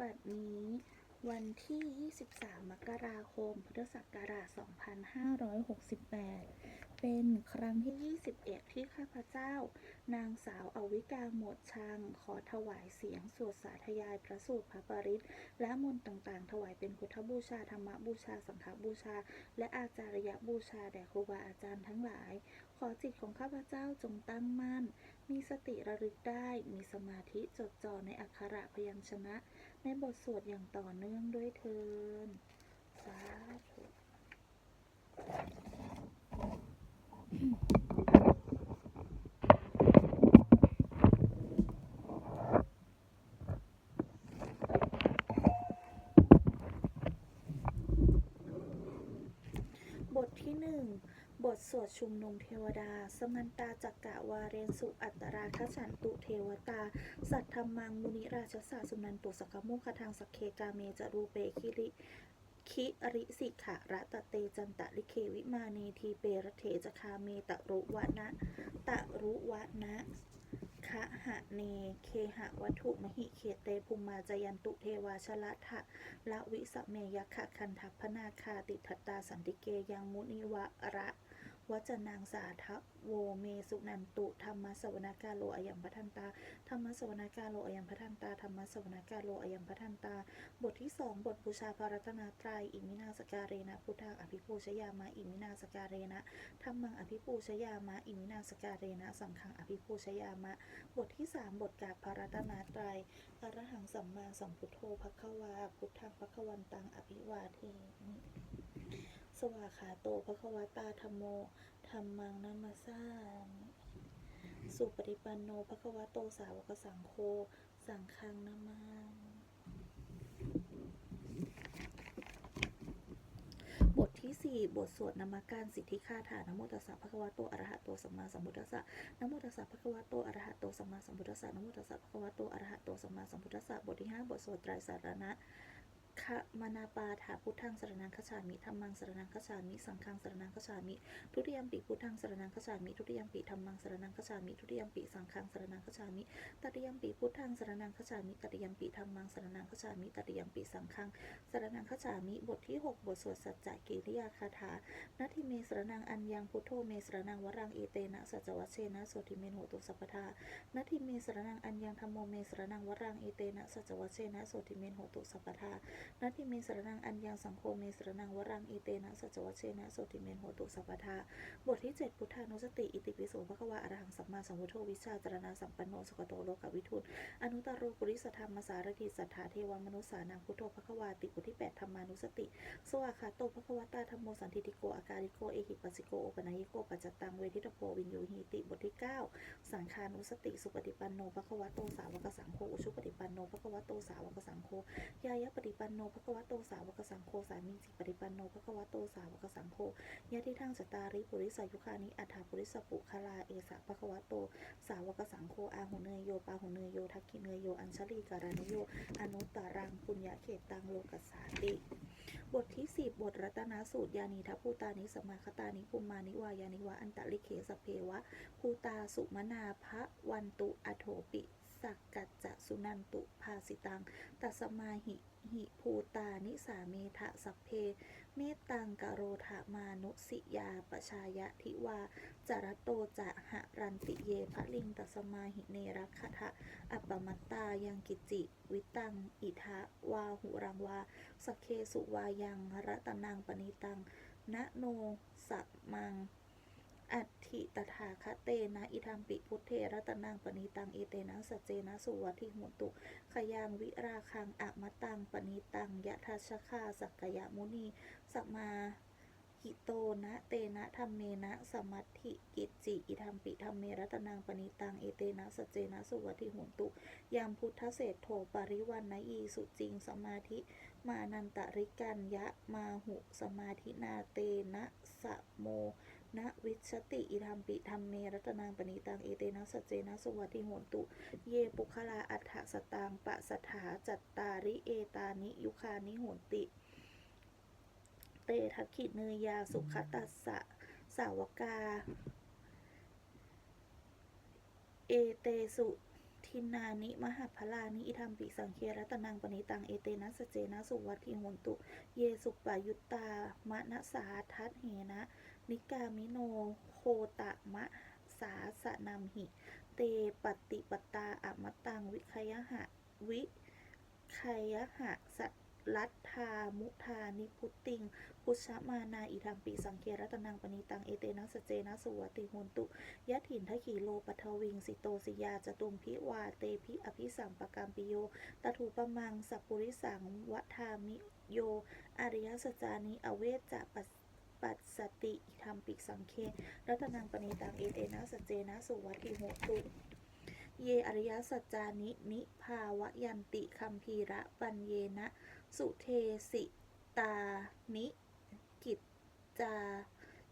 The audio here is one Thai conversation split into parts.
บัดนี้ วันที่ 23 มกราคม พุทธศักราช 2568 เป็นครั้งที่ 21 ที่ข้าพเจ้า นางสาวอวิกาหมวดชัง ขอถวายเสียงสวดสาธยายพระสูตรพระปริตรและมนต์ต่างๆ ถวายเป็นพุทธบูชา ธรรมบูชา สังฆบูชา และอาจารยบูชา แด่ครูบาอาจารย์ทั้งหลาย ขอจิตของข้าพเจ้าจงตั้งมั่น มีสติระลึกได้ มีสมาธิจดจ่อในอักขระพยัญชนะ ในบทสวดอย่างต่อเนื่องด้วยเทินสาธุ บทที่หนึ่ง บทส วดชุมนุมเทวดา สมันตาจักกะวาเรนสุอัตตราคฉันตุเทวตา สัทธรรมังมุนิราชสาสุนันตุสกมุขทางสกเคกาเมจรูเปคิริคิริสิขะระตะเตจันตะลิเควิมาเนทีเปรเถจคาเมตะรุวะนะตะรุวะนะคะหะเน เคหะวัตถุมหิเขเตภูมาจยันตุเทวาชละทะละวิสเมยะขะคันทัพพนาคาติทัตตาสันติเกยังมุนิวะระ วจนางสาทะโวเมสุนันตุธรรมสวนากาโลอยัมพัทันตาธรรมสวนากาโลอยัมพัทันตาธรรมสวนากาโลอยัมพัทันตา บทที่สองบทบูชาพระรัตนตรัยอิมินาสการเรนะพุทธังอภิปูชยามะอิมินาสการเรนะธรรมังอภิปูชยามะอิมินาสการเรนะสังฆังอภิปูชยามะ บทที่สามบทกาพระรัตนตรัยอรหังสัมมาสัมพุทโธภควาพุทธังภควันตังอภิวาเทมิ สวาขาโตภควตาธรรมโมธรรมังนัมสสามิสุปฏิปันโนภควโตสาวกสังโฆสังฆังนามามิบทที่ 4 บทสวดนามการสิทธิคาถานโมตัสสะภะคะวะโตอะระหะโตสัมมาสัมพุทธัสสะนโมตัสสะภะคะวะโตอะระหะโตสัมมาสัมพุทธัสสะนโมตัสสะภะคะวะโตอะระหะโตสัมมาสัมพุทธัสสะบทที่ 5 บทสวดไตรสารณะ ขะมนาปาถาพุทธังสรนังคจฉามิธรรมังสรนังคจฉามิสังฆังสรนังคจฉามิทุติยมปิพุทธังสรนังคจฉามิทุติยมปิธรรมังสรนังคจฉามิทุติยมปิสังฆังสรนังคจฉามิตติยมปิพุทธังสรนังคจฉามิตติยมปิธรรมังสรนังคจฉามิตติยมปิสังฆังสรนังคจฉามิบทที่ 6 บทสวดสัจจกิริยาคาถานาทิเมสรนังอัญญังพุทโธเมสรนังวรังเอเตนะสัจวัชเชนะโสติเมนโหตุสัพพทานาทิเมสรนังอัญญังธรรมโมเมสรนังวรังเอเตนะสัจวัชเชนะโสติเมนโหตุสัพพทานาทิเมสรนังอัญญังสังโฆเมสรนังวรังเอเตนะสัจวัชเชนะโสติเมนโหตุสัพพทาบทที่ 7 พุทธานุสติ อิติปิโสภควาอรหังสัมมาสัมพุทโธวิชาจารณาสัมปันโนสุขโตโลกวิทูลอนุตตรโรปุริสธรรมสารถิสัทธาเทวมนุสานังพุทโธภควาติบทที่8ธรรมานุสติ สวากขาโตภควตาธรรมโมสันติติโกอาการิโกเอหิปัสสิโกโอปนายโกปัจจตังเวทิตโพวินโยหีติบทที่ 9 สังคานุสติ สุปฏิปันโนภควโตสาวกสังโฆอุชุปฏิปันโนภควโตสาวกสังโฆยายะปฏิปันโนภควโตสาวกสังโฆสามีจิปฏิปันโนภควโตสาวกสังโฆยะทิทังสตาริปุริสายุคานิอัฏฐาปุริสปุคลาเอสะภควโต สาวกสังโฆอาหุเนยโยปาหุเนยโยทักขิเนยโยอัญชลีการานโยอนุตตรังปุญญาเขตตังโลกัสสาติ บทที่10บทรัตนสูตรยานีทัพูตานิสมาคตานิภูมานิวายานิวะอันตะลิเคสเพวะภูตาสุมนาภะวันตุอโถปิ สักกัจจะสุนันตุภาสิตัง ตัสมาหิหิภูตานิสาเมทะสัพเพ เมตตังกโรธามานุสิยาปชายะทิวาจารโตจะหะรันติเยพะลิงตัสมาหิเนรักขะอัปปมัตตายังกิจิ วิตัง อิทะวาหุรังวาสเคสุวายังรัตนังปณิตังนะโนสะมัง อัตถิตถาคเตนะ อิทัมปิพุทเทรัตนังปณิตัง เอเตนะสัจเจนะสุวัติหุตุขยังวิราคังอะมะตังปณิตังยะทัชคาสักกยมุนีสัมมาหิโตนะเตนะธรรมเมนะสมัตถิกิจจิอิธรรมปิธรรมเมรัตนังปณิตัง เอเตนะสจเจนะสุวัติหุนตุยามพุทธเศรษโถปริวันนยีสุจริงสมาธิ มานันตริกันยะมาหุสมาธินาเตนะสะโม นะวิชติอิธรรมปิธรรมเมรัตนังปณิตังเอเตนะสจเจนะสวัติหุนตุ เยปุคลาอัฏฐสตังปะสถาจัตตาริเอตานิยุคานิหุนติ เตทักขิเนยาสุขตัสสะสาวกา เอเตสุทินานิ มหัพลานิ อิทัมปิสังเครัตนังปณิตัง เอเตนะสเจนะสุวัติโหนตุ เยสุปปายุตตามะนะสาทัตเหนะ นิกามิโนโคตะมะสาสนัมหิ เตปฏิปตาอมตังวิคยหะวิคยหะสัตลัทธามุทานิพุตติง พุชมานาอิทัมปิสังเครัตนังปณิตัง เอเตนะสเจนะสุวติโหนตุยะถินทะขีโลปัทวิง สิโตสิยาจตุมพิวาเตพิอภิสัมปกรรมปิโยตถูปมังสัพปุริสังวัฏามิโยอริยสัจจานิอเวจจะปัส ปัสสติอิทัมปิกสังเครัตนังปณิตังเอเตนะสัจเจนะสุวัติโหตุเยอริยสัจจานินิภาวยันติคัมภีระปัญเยนะสุเทสิตานิกิจจา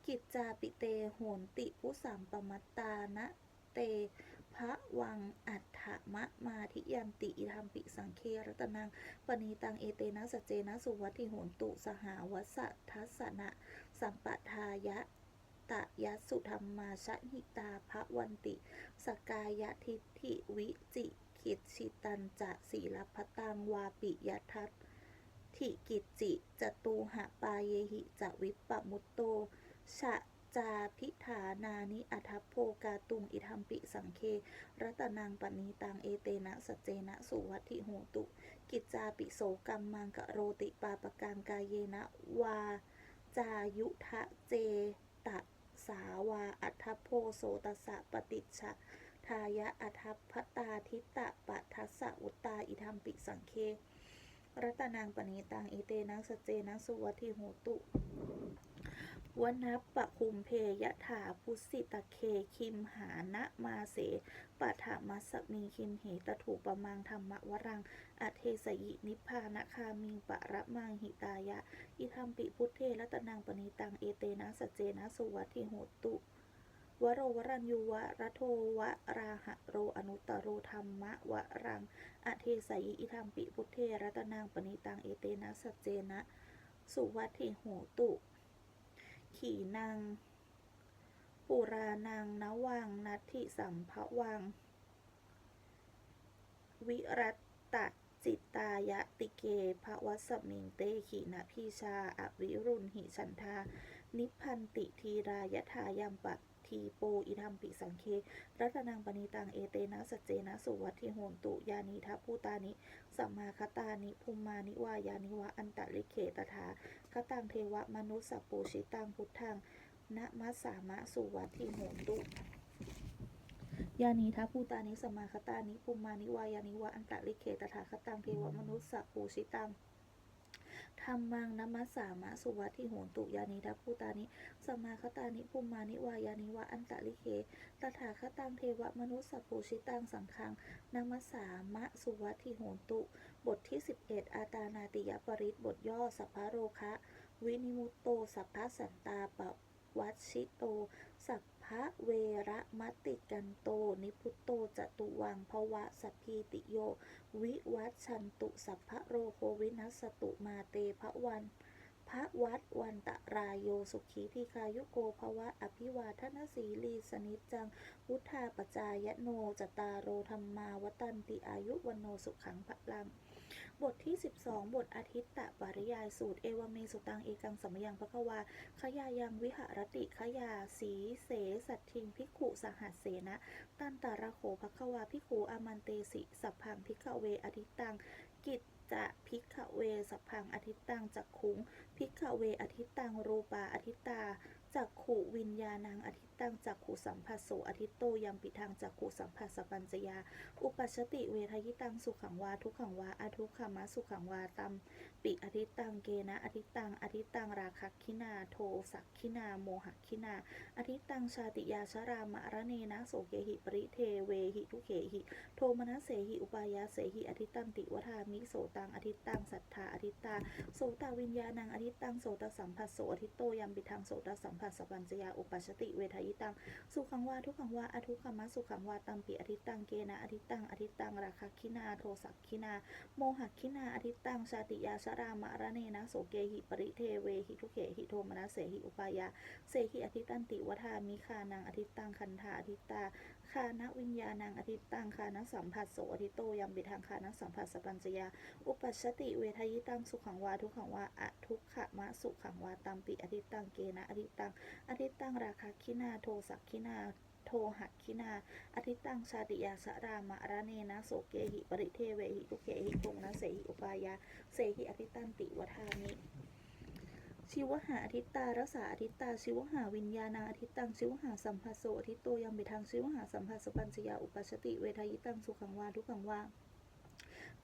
กิจจาปิเตโหนติพุสัมปมัตตานะเต พระวังอัฏฐมะมาทิยันติอิทัมปิสังเครัตนัง ปณีตังเอเตนะสจเจนะสุวัติโหนตุสหาวัสทัสนะ สัมปทายะตะยะสุธรรมาชหิตาภวันติ สกายทิฏฐิวิจิกิจชิตันจะศีลพตังวาปิยทัตถิกิจจิจตูหะปาเยหิจะวิปปมุตโตชะ จาพิธานานิอัทพโพกาตุงอิทัมปิสังเค รัตนังปณีตังเอเตนะสเจนะสุวัติโหตุ กิจจาปิโสกัมมังกะโรติปาปกังกายเยนะวา จายุทะเจตะสาวาอัทพโพโสตสะปฏิชะทายะอัทพตาทิตะปัทัสสะอุตตาอิทัมปิสังเค รัตนังปณีตังเอเตนะสเจนะสุวัติโหตุ วนัปปะคุมเพยถาพุสิตะเคคิมหานะมาเสปะถามัสมีคิมเหตถูปมังธรรมวรัง อเทสยินิพพานะคามิงปะระมังหิตายะ อิทัมปิพุทเทรัตนังปณีตังเอเตนะสจเจนะสุวัติโหตุวโรวรัญยูวะระโทวะราหะโรอนุตตโรธรรมะวะรัง อเทสยิอิทัมปิพุทเทรัตนังปณีตังเอเตนะสจเจนะ สุวัติโหตุ ขีนางปุรานังนวังนัตถิสัมภวัง วิรัตตจิตตายะติเกภวัสมิงเตขีนะพีชา อวิรุณหิฉันทา นิพันติทีรายถายัมปะ ทีโปอิทัมปิสังเค รัตนังปณิตังเอเตนะสัจเจนะสุวัติโหนตุยานิทัพูตานิ สัมมาคตานิภูมานิวายานิวะอันตะลิเขตถาคตังเทวะมนุสสปูชิตังพุทธังนะมัสสามะสุวัติโหนตุยานีทัพูตานิสมมาคตานิภูมานิวายานิวะอันตะลิเขตถาคตังเทวะมนุสสปูชิตัง ธรรมังนมัสสามะสุวัติโหนตุยานิทัพพูตานิสมมาคตานิภูมานิวายานิวะอันตะลิเขตถาคตังเทวมนุสสปูชิตังสังฆังนามัสสามะสุวัติโหนตุ บทที่ 11 อาตานาติยปริตบทย่อสัพพะโรคะ วินิมุตโต สัพพะสันตาปวัชชิโต สัพ พระเวระมติกันโต นิพุตโตจตุวังภวะสัพพีติโย วิวัชชันตุสัพพะโรโควินัสตุมาเตภวันพระวัดวันตะรายโยสุขีทีคายุโกภวะอภิวาทนสีลีสนิจจังวุทธาปจายโนจตารโรธรรมา วตันติอายุวันโนสุขังพลัง บทที่ 12 บทอาทิตตะปริยายสูตร เอวเมสุตังเอกังสัมยังพระควาขยายังวิหารติขยาสีเสสัตทิงพิกขุสหัสเสนะ ตันตาระโขภคะวาพิกขุอามันเตสิสัพพังพิกเวอทิตตังกิจจะพิกเวสัพพังอทิตตังจักขุงพิกเวอทิตตังรูปาอทิตตาจักขุวิญญาณังอทิตังจักขุสัมผัสโสอทิตโตยัมปิทังจักขุสัมผัสสปัญจยา อุปัชติเวทยิตังสุขังวาทุกขังวาอทุกขมะสุขังวาตัมปิอทิตตังเกนะอทิตตังอทิตตังราคักขินาโทสักขินาโมหขินาอทิตตังชาติยาชรามะระเนนะโสเกหิปริเทเวหิทุเขหิโทมนัสเสหิอุปายาเสหิอทิตตันติวทามิโสตังอทิตตังสัทธาอทิตตาโสตวิญญาณังอทิตตังโสตสัมผัสโสอทิตโตยัมปิทังโสตสัมผัสสปัญจยาอุปัชชติเวทยิตัง สุขังวาทุกขังวาอทุกขมะสุขังวาตัมปิอธิตังเกนะอธิตังอธิตังราคะคินาโทสักคินา โมหะคินาอธิตังชาติยาชรามะระเนนะโสเกหิปริเทเวหิทุเขหิโทมนะเสหิอุปายาเสหิอธิตันติวทามิคานังอธิตังคันธาอธิตา คานวิญญาณังอธิตตังคานสัมผัสโสอธิโตยัมปิทางคานสัมผัสสปัญจยา อุปัชชติเวทยิตังสุขังวาทุขังวาอะทุกขะมะสุขังวาตัมปิอธิตังเกนะอธิตังอธิตังราคาคินาโทสักคินาโทหักคินาอธิตังชาติยาสรามะระเนนะโสเกหิปริเทเวหิทุเกหิทุงนะเสหิอุปายา เสหิอธิตันติวทานิ ชีวหาอธิตตารักษาอธิตตาชีวหาวิญญาณังอธิตตังชีวหาสัมภัสโสอธิตโตยังไปทางชีวหาสัมภัสสปัญจยาอุปัชติเวทายิตังสุขังวาทุกขังวา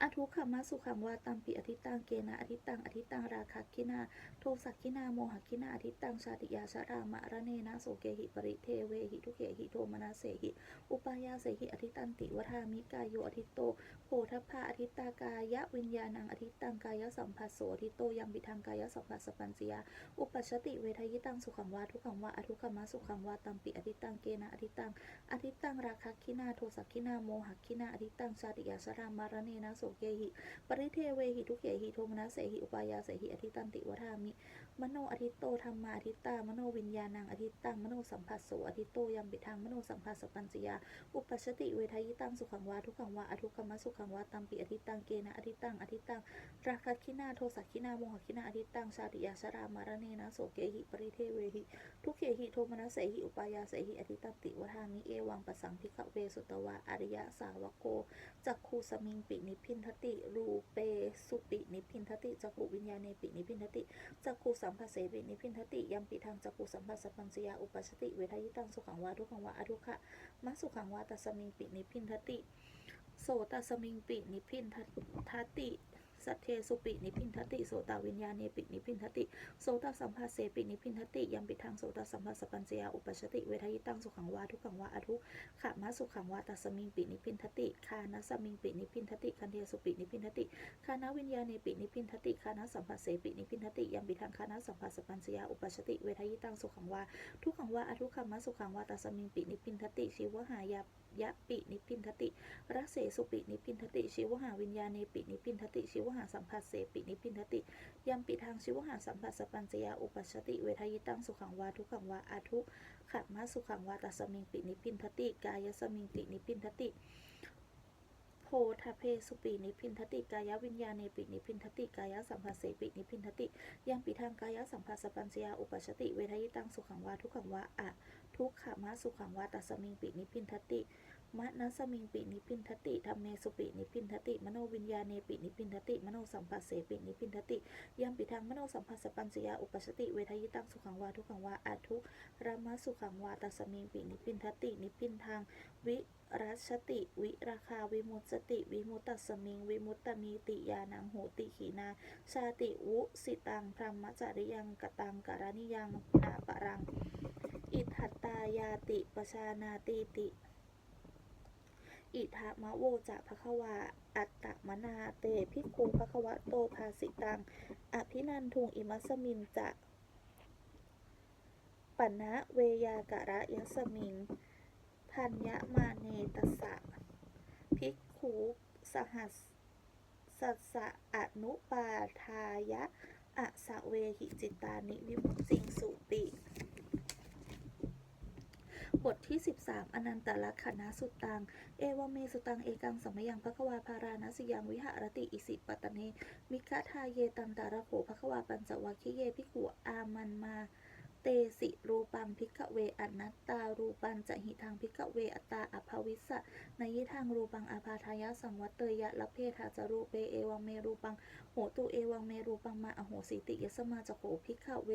อทุกขมะสุขังวาตัมปิอธิตังเกนะอธิตังอธิตังราคะคินาโทสักคินาโมหคินาอธิตังชาติยาชรามะระเนนะโสเกหิปริเทเวหิทุเกหิโทมนาเสหิอุปายาเสหิอธิตันติวทามิกายโยอธิโตโพธพาอธิตากายะวิญญาณังอธิตังกายสัมผัสโสอธิโตยังบิทังกายสัมผัสสปัญจยาอุปัชติเวทยิตังสุขังวาทุกขังวาอทุกขมะสุขังวาตัมปิอธิตังเกนะอธิตังอธิตังราคะคินาโทสักคินาโมหคินาอธิตังชาติยาสรามารเนนะโสเกหิ ปริเทเวหิทุเกหิโทมนัสเสหิ อุปายาเสหิ อธิตันติวทามิ มโนอธิตโตธรรมาอธิตตามโนวิญญาณังอธิตังมโนสัมผัสโสอธิตโตยังบิทังมโนสัมผัสสปัญจยา อุปัชติเวทยิตังสุขังวาทุกขังวาอทุกขมสุขังวาตัมปิอธิตังเกนะอธิตังอธิตังราคะคินาโทสักคินาโมหคินาอธิตังชาติยาสรามารเนนะโสเกหิปริเทเวหิทุกเขหิโทมนะเสหิอุปายาเสหิอธิตันติวทามิเอวังปะสังพิกเวสุตวาอริยะสาวโกจักขูสมิงปินิพินทติรูเปสุปินิพินทติจักขูวิญญาเนปินิพินทติจักขูสัมภเสปินิพินทติยัมปิทางจักขูสัมภสปัญจยาอุปัชติเวทยิตังสุขังวาทุขังวาอทุขะมัสสุขังวาตัสมิงปินิพินทติ โสตัสมิงปินิพินทติ สัทเทสุปินิพินทติโสตวิญญาเนปินิพินทติโสตสัมภาเสปินิพินทติยัมปิทางโสตสัมภาสปัญเจยาอุปชติเวทยิตังสุขังวาทุกขังวาอทุขะมัสสุขังวาตัสมิงปินิพินทติคานะสมิงปินิพินทติคันเทสุปินิพินทติคานะวิญญาเนปินิพินทติคานะสัมภาเสปินิพินทติยัมปิทางคานะสัมภาสปัญเจยาอุปชติเวทยิตังสุขังวาทุกขังวาอทุกขมัสสุขังวาตัสมิงปินิพินทติชีวหายายะปินิพินทติรัสเสสุปินิพินทติชีวหาวิญญาเนปินิพินทติชีวหาสัมผัสเสปินิพินทติยัมปิทางชีวหาสัมผัสสปัญจยาอุปัชติ เวทยิตังสุขังวาทุขังวาอาทุขัดมัสุขังวาตัสมิงปินิพินทติ กายสมิงปินิพินทติโพธเพสุปีนิพินทติกายวิญญาเนปินิพินทติกายสัมผัสเสปินิพินทติยังปิทางกายสัมผัสสปัญจยาอุปัชติ เวทยิตังสุขังวาทุขังวาอะ ทุกขมะสุขังวาตัสมิงปินิพินทติ มะนัสมิงปินิพินทติธรรมเมสุปินิพินทติ มโนวิญญาเนปินิพินทติ มโนสัมปัสเสปินิพินทติยัมปิทางมโนสัมปัสสปัญจยาอุปชชติ เวทยิตังสุขังวาทุกขังวาอาทุรามะสุขังวาตัสมิงปินิพินทติ นิพินทางวิรัชติ วิราคาวิมุตสติ วิมุตตัสมิง วิมุตตมีติยานังโหติขีนาชาติวุสิตังพรหมจริยังกตังการณิยังนาปรัง อิทัตตายาติปชานาติติ อิทามะโวจะภควา อัตตมนาเตภิกขุภควะโตภาสิตัง อภินันทุงอิมัสมินจะปณะเวยากะระยัสมิง พันยะมาเนตสะภิกขุสหัสสัสสะอนุปาทายะอะสะเวหิจิตานิวิมุตติงสุติ ทที่ 13 อนันตลักขณสุตัง เอวเมสุตัง เอกังสัมยังภควาภาราณสิยังวิหารติอิสิปตเน มิคะทาเยตันตาระโขภควาปัญจวัคคิเยภิกขุอามันมาเตสิรูปังพิกเวอนัตตารูปันจะหิทางพิกเวอัตตาอภวิสสะนยิทางรูปังอาภาทายะสังวัตเตยะละเพทาจารูเปเอวังเมรูปังโหตุเอวังเมรูปังมาอโหสิติยสมาจโขพิกเว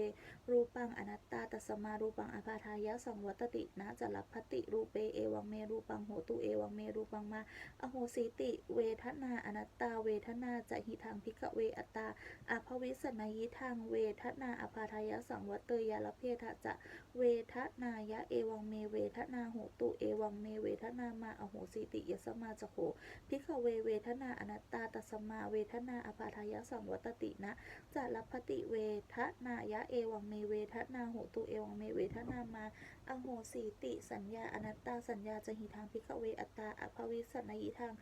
รูปังอนัตตาตสมารูปังอภาทายะสังวัตตินะจะลัพพติรูเปเอวังเมรูปังโหตุเอวังเมรูปังมาอโหสิติ เวทนาอนัตตา เวทนาจะหิทางพิกเวอัตตาอภวิสนยิทางเวทนาอภาทายะสังวัตเตยะละเพทะจะเวทนายะเอวังเมเวทนาโหตุเอวังเมเวทนามาอโหสิติยสมาจโขพิกเวเวทนาอนัตตาตสมาเวทนาอภาทายะสังวัตตินะจะรับพติเวทนายะเอวังเมเวทนาโหตุเอวังเมเวทนามาอโหสีติ สัญญาอนัตตาสัญญาจะหิทางพิกเวอัตตาอภวิสันยิทาง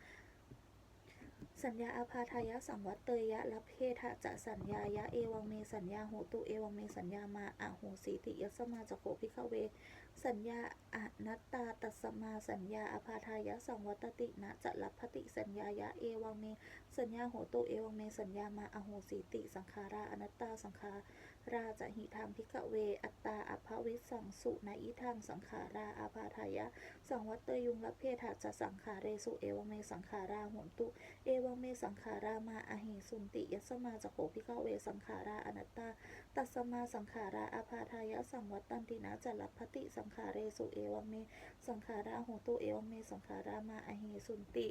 สัญญาอาพาทายะสังวัตเตยะรับเพทะจะสัญญายะเอวังเมสัญญาโหตุเอวังเมสัญญามาอะโหสีติยสมาจโขพิกเว สัญญาอนัตตาตัสมาสัญญาอภาทายะสังวัตตินะจะลัพพติสัญญายะเอวังเม สัญญาโหตุเอวังเม สัญญามาอโหสีติ สังขาราอนัตตาสังขาราจะหิทางพิกเว อัตตาอภวิสังสุนอิทางสังขาราอภาทายะ สังวัตเตยุงละเพทาจะสังขาเรสุเอวังเมสังขาราโหตุเอวังเมสังขารามาอหิสุนติยัสมาจะโขพิกเวสังขาราอนัตตา ตัสมาสังขาราอาภาทายะสังวัตตันตินะจัลลัพติสังขาเรสุเอวังเม สังขาราโหตุเอวังเม สังขารามาอหิสุนติ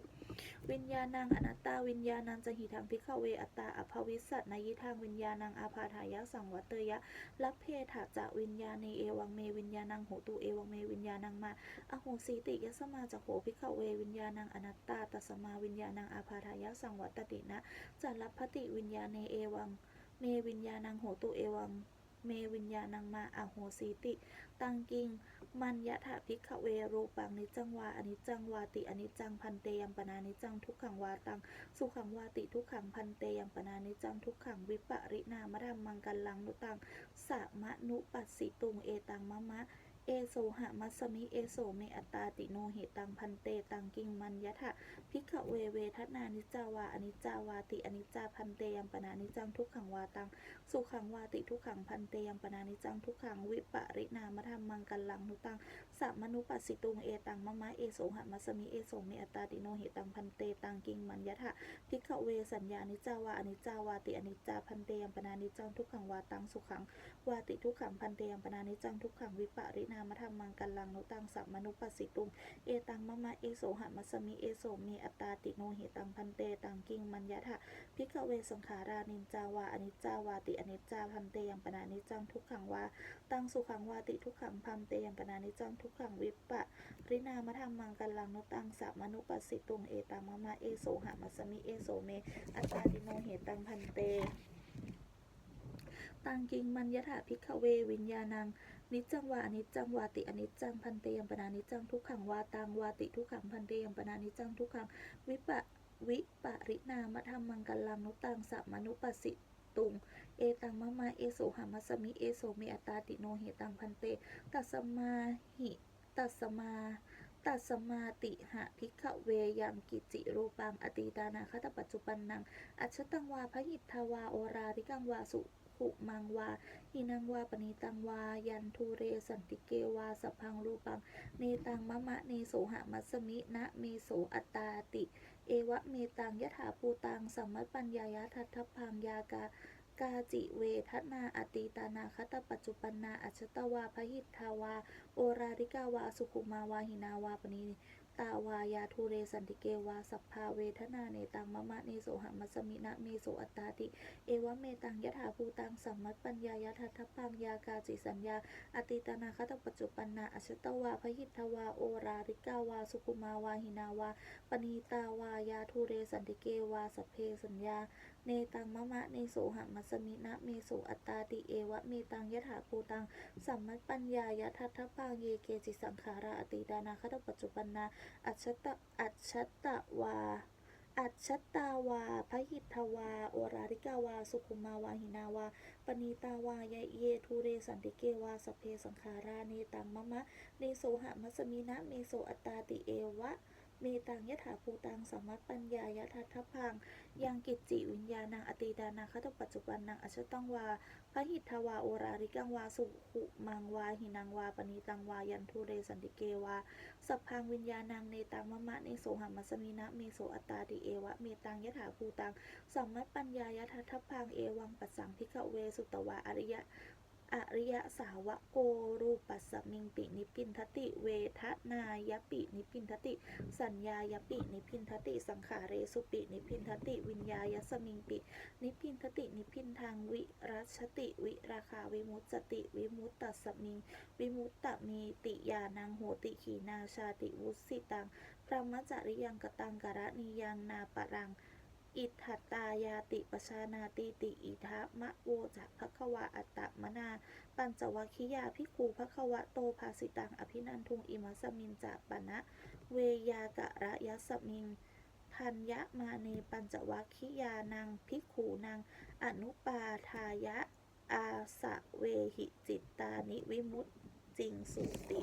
วิญญาณังอนัตตาวิญญาณังจะหิทางพิกเวอัตตาอภวิสสนายิทางวิญญาณังอาภาทายะสังวัตเตยะลัพเพถาจะวิญญาณีเอวังเมวิญญาณังโหตุเอวังเมวิญญาณังมาอโหสีติยัสมาจะโขพิกเววิญญาณังอนัตตาตัสมาวิญญาณังอาภาทายะสังวัตตินะจัลลัพติวิญญาณเอวัง เมวิญญาณังโหตุเอวัง เมวิญญาณังมาอโหสีติ ตังกิง มัญยะถาพิกเวรูปังนิจังวาอนิจังวาติอนิจังพันเตยัมปนานิจังทุกขังวาตัง สุขังวาติทุกขังพันเตยัมปนานิจังทุกขังวิปริณามะธรรมังกันลังนุตังสะมะนุปัสสิตุงเอตังมะมะ อโสหะมัสมิเอโสเมอัตตาติโนเหตังพันเตตังกิงมันยะถะพิกเวเวทันานิจาวาอนิจาวาติอนิจจาพันเตยัมปนานิจังทุกขังวาตังสุขังวาติทุกขังพันเตยัมปนานิจังทุกขังวิปริณามธรรมังกัลลังนุตังสัมมนุปัสสิตุงเอตังมะมะเอโสหะมัสมิเอโสเมอัตตาติโนเหตังพันเตตังกิงมันยะถะพิกเวสัญญานิจาวาอนิจจาวาติอนิจจาพันเตยัมปนานิจังทุกขังวาตังสุขังวาติทุกขังพันเตยัมปนานิจังทุกขังวิปริณามะธรรมังกัลลังโนตังสัมมนุปัสสิตุงเอตังมะมะเอโสหะมัสมิเอโสเมอัตตาติโนเหตังพันเตตังกิงมันยะถะพิกเวสังขารานิจจาวาอนิจจาวาติอนิจจาพันเตยัมปนานิจังทุกขังวาตังสุขังวาติทุกขังพันเตยัมปนานิจังทุกขังวิปปะรินามธรรมังกัลลังโนตังสัมมนุปัสสิตุงเอตังมะมะเอโสหะมัสสมิเอโสเมอัตตาติโนเหตังพันเต ตังกิงมันยะถาพิกเววิญญาณัง นิจังวาอนิจจังวาติอนิจจังพันเตยมปนานิจังทุกขังวาตังวาติทุกขังพันเตยมปนานิจังทุกขังวิปะวิปริณามธรรมังกลังนุตังสัมมนุปสิตุง เอตังมะมาเอโสหามัสมิเอโสเมอัตาติโนเหตังพันเตตัสมาหิตัสมาตัสมาติหะพิกเวยังกิจิรูปังอตีตานาคตปัจจุปันนัง อัจฉตังวาพหิทธาวาโอราริกังวาสุ ขุมังวาหินังวาปณีตังวา ยันทูเรสันติเกวาสพพังรูปัง เนตังมะมะเนโสหะมัสมินะเมโสอัตตาติ เอวะเมตังยถาภูตังสัมมัปปัญญายะทัตถพังยากากาจิเวทนาอติตานาคตปัจจุปันนาอัจฉตวาพหิทธาวา โอราริกาวา สุขุมาวาหินาวาปณี ตาวายาทูเรสันติเกวาสัพพาเวทนาเนตังมะมะเนโสหมัสมินะเมโสอัตตาติ เอวะเมตังยถาภูตังสัมมัตปัญญายะทัตถพังยากาจิสัญญา อติตนาคตปัจจุปันนาอชตวาพหิทวาโอราริกาวาสุขุมาวาหินาวาปณีตาวายาทูเรสันติเกวาสัพเพสัญญา เนตังมะมะเนโสหมัสมินะเมโสอัตตาติเอวะเมตังยะถาภูตัง สัมมัตปัญญายะทัตถปังเยเกจิสังขาราอติดานาคตปัจจุปันนาอัจฉตะอัจฉตะวาอัจฉตาวาพหิทธวา โอราริกาวา สุขุมาวาหินาวา ปณีตาวายะเยทูเรสันติเกวาสเพสังขาราเนตังมะมะเนโสหมัสสมินะเมโสอัตตาติเอวะ เมตังยถาภูตังสัมมัตปัญญายะทัตถพัง ยังกิจจิวิญญาณังอติดานาคตปัจจุบันนังอชตังวาพระหิทธวาโอราริกังวาสุขุมังวาหินังวาปณีตังวายันทุเรสันติเกวาสัพพังวิญญาณังเนตังมะมะเนโสหัมมัสมินะเมโสอัตตาติเอวะเมตังยถาภูตังสัมมัตปัญญายะทัตถพังเอวังปัสสังพิกเวสุตวาอริยะ อริยสาวะโกรูปัสสมิงปินิพินทติ เวทนายปินิพินทติ สัญญายปินิพินทติ สังขาเรสุปินิพินทติ วิญญายสมิงปิ นิพินทติ นิพินทางวิรัชติ วิราคาวิมุตติ วิมุตตสมิง วิมุตตมีติยานังโหติขีนาชาติวุสิตังพระมจริยังกตังกะระนิยังนาปรัง อิทธัตตายาติปชานาติติอิทะมะโวจะภควาอัตตมนา ปัญจวัคคิยาพิคูภควะโตภาสิตังอภินันทุงอิมัสมินจะปะนะเวยากะระยะสมิงทัญญมาเนปัญจวัคคิยานังพิกูนังอนุปาทายะอาสะเวหิจิตตานิวิมุตจิงสู่ติ